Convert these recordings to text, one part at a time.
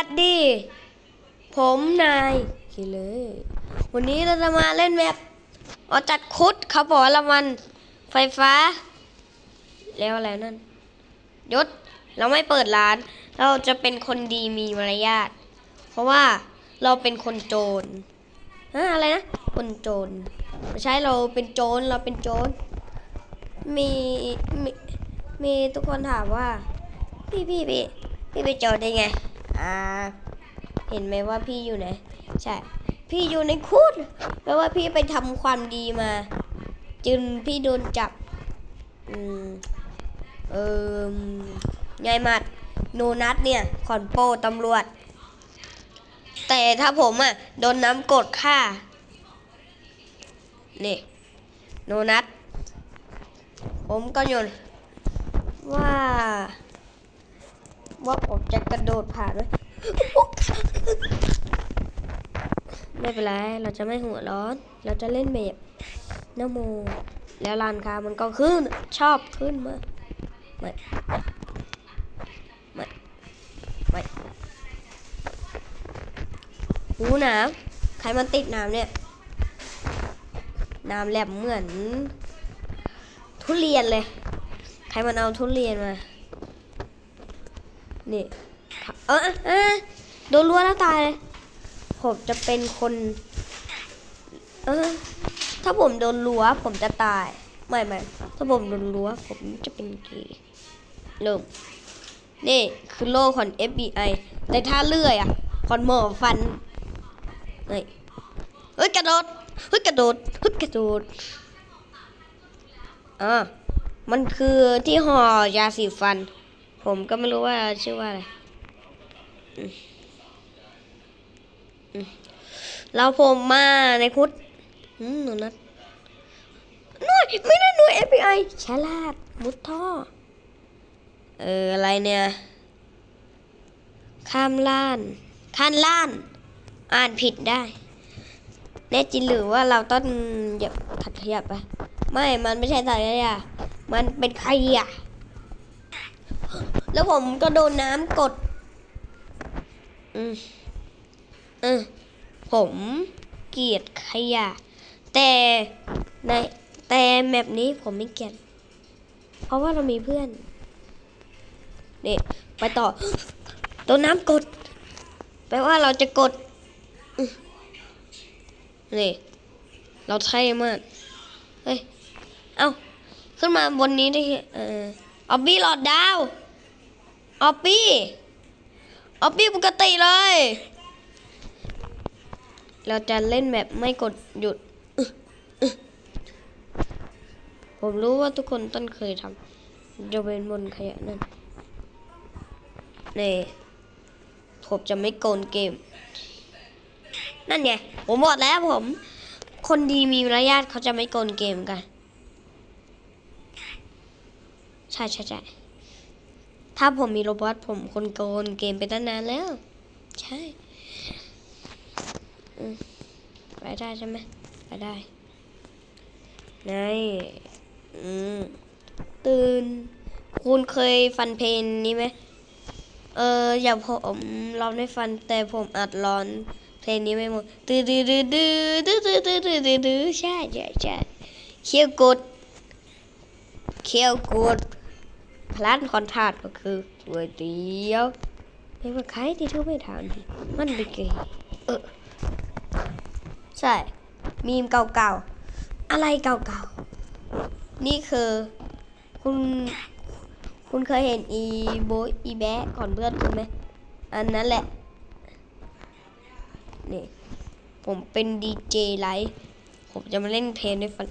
วัสดี ผมนายคิเลย วันนี้เราจะมาเล่นแบบออจัดคุดเขาบอกว่ารางวัลไฟฟ้า แล้วอะไรนั่นยศเราไม่เปิดร้าน เราจะเป็นคนดีมีมารยาท เพราะว่าเราเป็นคนโจรฮะอะไรนะ คนโจรไม่ใช่เราเป็นโจรเราเป็นโจรมีมีมีทุกคนถามว่า พี่พี่พี่พี่ไปโจรได้ไง อ่า เห็นไหมว่าพี่อยู่ไหน ใช่ พี่อยู่ในคุกแปลว่าพี่ไปทำความดีมา จึงพี่โดนจับ อืม เออไงมัดโนนัทเนี่ยขอนโปตำรวจ แต่ถ้าผมอะ โดนน้ำกดฆ่า นี่ โนนัทผมก็โยนว่า ว่าผมจะกระโดดผ่านไหม ไม่เป็นไร เราจะไม่หัวร้อน เราจะเล่นแบบนโม แล้วร้านคามันก็ขึ้น ชอบขึ้นมาไม่ไม่ไม่หูหนามใครมันติดน้ำเนี่ย น้ำแหลมเหมือน ทุเรียนเลย ใครมันเอาทุเรียนมา นี่ เออเออโดนรั้วแล้วตายเลย ผมจะเป็นคน เออ ถ้าผมโดนรั้วผมจะตาย ไม่ไม่ถ้าผมโดนรั้วผมจะเป็นเกย์เริ่มนี่คือโล่ของ FBI แต่ถ้าเลื่อยอะของหมอฟันนี่เฮ้ยกระโดดเฮ้ยกระโดดเฮ้ยกระโดดอ่ามันคือที่ห่อยาสีฟัน ผมก็ไม่รู้ว่าชื่อว่าอะไร อืมอืมแล้วผมมาในคุดอืมหนูนัดหน่วยไม่ได้หน่วย FBI ฉลาด มุดท่อ เออ อะไรเนี่ย ข้ามล้านข้านล้าน อ่านผิดได้ แน่จริงหรือว่าเราต้องเหยียบขัดขยับไปไม่ มันไม่ใช่สายขยะมันเป็นขยะแล้วผมก็โดนน้ำกด อืมเออผมเกลียดขยะ แต่ในแต่แมปนี้ผมไม่เกลียด เพราะว่าเรามีเพื่อนนี่ไปต่อโดนน้ำกด แปลว่าเราจะกด นี่ เราเท่มาก เฮ้ย เอ้า ขึ้นมาบนนี้ได้เออออบบี้หลอดดาว ออบบี้ ออบบี้ปกติเลย เราจะเล่นแบบไม่กดหยุด ผมรู้ว่าทุกคนต้นเคยทำจะเป็นบนขยะนั่นนี่ผมจะไม่โกนเกม นั่นไง ผมบอกแล้วผม คนดีมีมารยาทเขาจะไม่โกนเกมกัน ใช่ใช่ใช่ ถ้าผมมีโรบอทผมคนโกนเกมไปตั้งนานแล้ว ใช่ไปได้ใช่ไหมไปได้ไงตื่น คุณเคยฟันเพลงนี้ไหมเอออย่าผมร้องไม่ฟันแต่ผมอัดร้อนเพลงนี้ไม่หมดตื้อดื้อดื้อดื้อดื้อดื้อดื้อดื้อดื้อใช่ใช่ใช่เคี้ยวกดเคี้ยวกด พลันคอนทาดก็คือก๋วยเตี๋ยวไม่ว่าใครที่เธอไม่ทานดิมันเป็นเกย์เออใช่ มีมเก่าๆ อะไรเก่าๆ นี่คือ คุณ คุณเคยเห็นอีโบอีแบะก่อนเพื่อนคุณไหม อันนั้นแหละ นี่ ผมเป็นดีเจไลฟ์ผมจะมาเล่นเพลงด้วยฟัน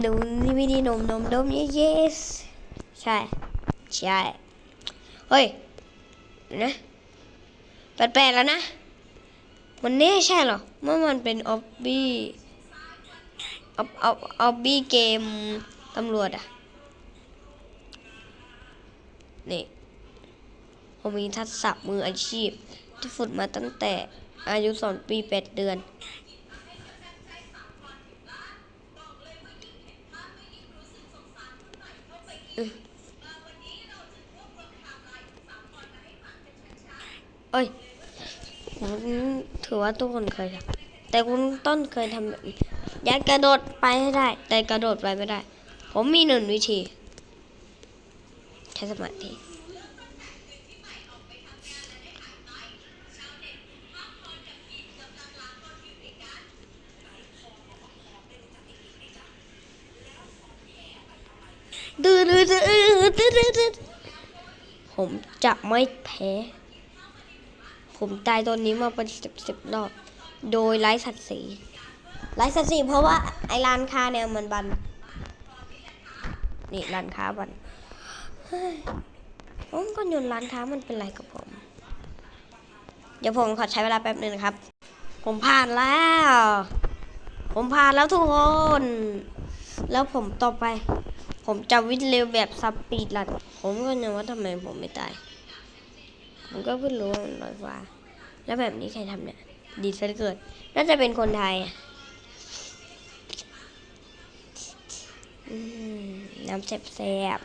หนูนี่ไม่ดีนมนมดมเยเยส ใช่ ใช่ เฮ้ย นะแปลกๆแล้วนะ มันแน่ใช่เหรอเมื่อมันเป็นออบบี้ออบออบออบบี้เกมตำรวจอะนี่ผมมีทักษะมืออาชีพ ที่ฝึกมาตั้งแต่อายุสองปีแปดเดือน อืม อ้ยผมถือว่าทุกคนเคยทำแต่คุณต้นเคยทำแบบนี้อยากกระโดดไปให้ได้ แต่กระโดดไปไม่ได้ ผมมีหนึ่งวิธีใช้สมาธิดื้อดื้อดื้อดื้อดื้อผมจะไม่แพ้ ผมตายตัวนี้มาเป็นสิบสิบรอบ โดยไร้สัตว์สีไร้สัตว์สีเพราะว่าไอ้ร้านค้าเนี่ยมันบัน นี่ร้านค้าบันเฮ้ยผมก็ยนร้านค้ามันเป็นไรกับผม เดี๋ยวผมขอใช้เวลาแป๊บหนึ่งนะครับ ผมผ่านแล้ว ผมผ่านแล้วทุกคน แล้วผมต่อไป ผมจะวิ่งเร็วแบบสปีดรัน ผมก็ยังว่าทำไมผมไม่ตาย ผมก็เพิ่งรู้ว่ามันลอยฟ้า แล้วแบบนี้ใครทำเนี่ย ดีซะเหลือเกินน่าจะเป็นคนไทยน้ำแสบ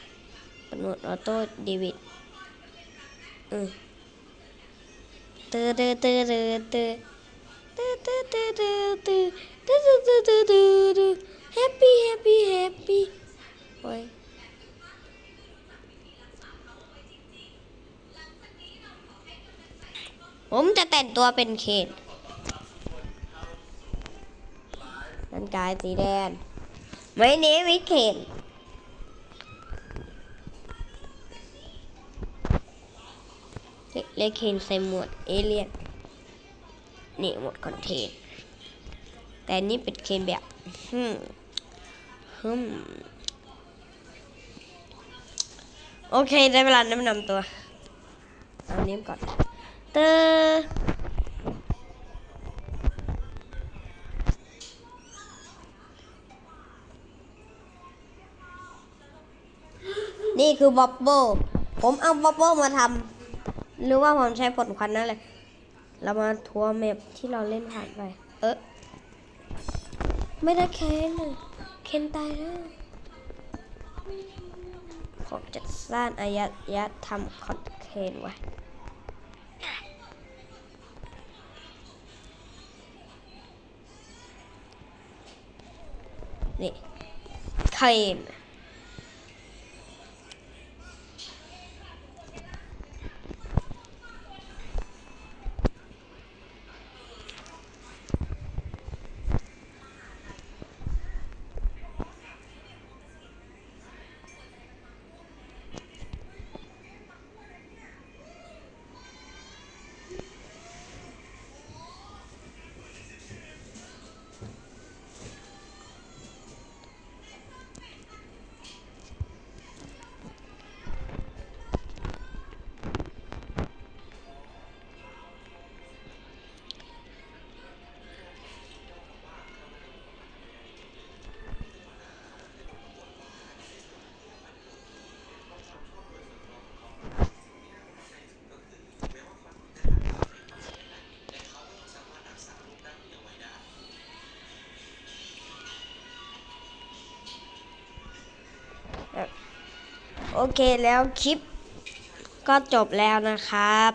ๆปนดออโต้เดวิดอืมเตอเตอเตอเตอเตอเตอเตอเตอเตอเตอเตอเตอเตอเตอเตอ happy happy happy โอ้ย ผมจะแต่งตัวเป็นเคนร่างกายสีแดงไม่เนวิเคนเลขเคนใส่หมวดเอเลียนนี่หมวดคอนเทนแต่นี่เป็นเคนแบบฮึมฮึมโอเค ได้เวลาแนะนำตัวเอาเนี้ก่อน เตอนี่คือบับเบิ้ลผมเอาบับเบิ้ลมาทำหรือว่าผมใช้ผลควันนั่นแหละ เรามาทัวร์แมปที่เราเล่นผ่านไป เออไม่ได้เคนอะเคนตายแล้วผมจะสร้างอายะยะทำคอนเทนไว้ Nee. Keim. โอเคแล้วคลิปก็จบแล้วนะครับ